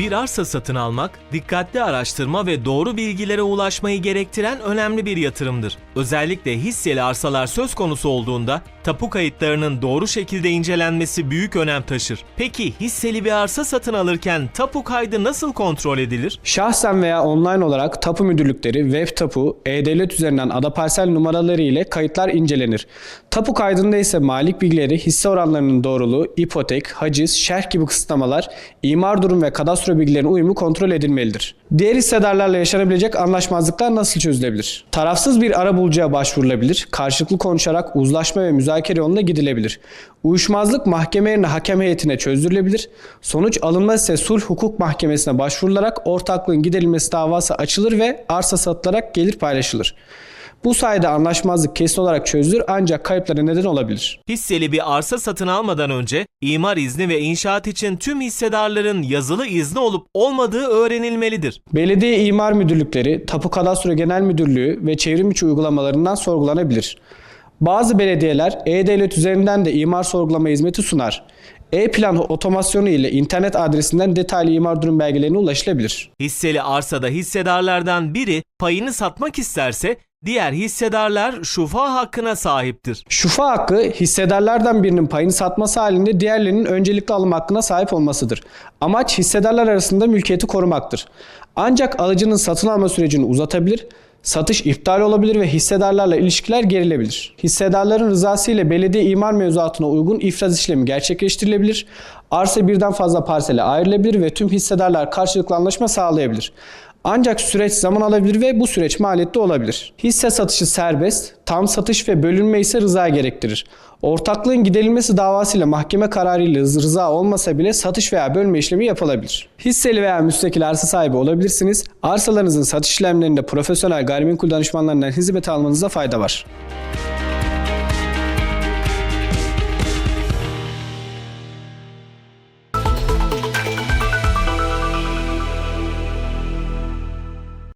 bir arsa satın almak, dikkatli araştırma ve doğru bilgilere ulaşmayı gerektiren önemli bir yatırımdır. Özellikle hisseli arsalar söz konusu olduğunda tapu kayıtlarının doğru şekilde incelenmesi büyük önem taşır. Peki hisseli bir arsa satın alırken tapu kaydı nasıl kontrol edilir? Şahsen veya online olarak tapu müdürlükleri, web tapu, e-devlet üzerinden ada parsel numaraları ile kayıtlar incelenir. Tapu kaydında ise malik bilgileri, hisse oranlarının doğruluğu, ipotek, haciz, şerh gibi kısıtlamalar, imar durum ve kadastro bilgilerinin uyumu kontrol edilmelidir. Diğer hissedarlarla yaşanabilecek anlaşmazlıklar nasıl çözülebilir? Tarafsız bir arabulucuya başvurulabilir, karşılıklı konuşarak uzlaşma ve müzakere yoluna gidilebilir. Uyuşmazlık mahkeme yerine hakem heyetine çözdürülebilir. Sonuç alınmaz ise sulh hukuk mahkemesine başvurularak ortaklığın giderilmesi davası açılır ve arsa satılarak gelir paylaşılır. Bu sayede anlaşmazlık kesin olarak çözülür ancak kayıplara neden olabilir. Hisseli bir arsa satın almadan önce imar izni ve inşaat için tüm hissedarların yazılı izni olup olmadığı öğrenilmelidir. Belediye İmar Müdürlükleri, Tapu Kadastro Genel Müdürlüğü ve çevrim içi uygulamalarından sorgulanabilir. Bazı belediyeler e-devlet üzerinden de imar sorgulama hizmeti sunar. E-plan otomasyonu ile internet adresinden detaylı imar durum belgelerine ulaşılabilir. Hisseli arsada hissedarlardan biri payını satmak isterse diğer hissedarlar şufa hakkına sahiptir. Şufa hakkı hissedarlardan birinin payını satması halinde diğerlerinin öncelikli alım hakkına sahip olmasıdır. Amaç hissedarlar arasında mülkiyeti korumaktır. Ancak alıcının satın alma sürecini uzatabilir, satış iptal olabilir ve hissedarlarla ilişkiler gerilebilir. Hissedarların rızası ile belediye imar mevzuatına uygun ifraz işlemi gerçekleştirilebilir. Arsa birden fazla parsele ayrılabilir ve tüm hissedarlar karşılıklı anlaşma sağlayabilir. Ancak süreç zaman alabilir ve bu süreç maliyetli olabilir. Hisse satışı serbest, tam satış ve bölünme ise rıza gerektirir. Ortaklığın giderilmesi davasıyla mahkeme kararıyla rıza olmasa bile satış veya bölme işlemi yapılabilir. Hisseli veya müstakil arsa sahibi olabilirsiniz. Arsalarınızın satış işlemlerinde profesyonel gayrimenkul danışmanlarından hizmet almanızda fayda var.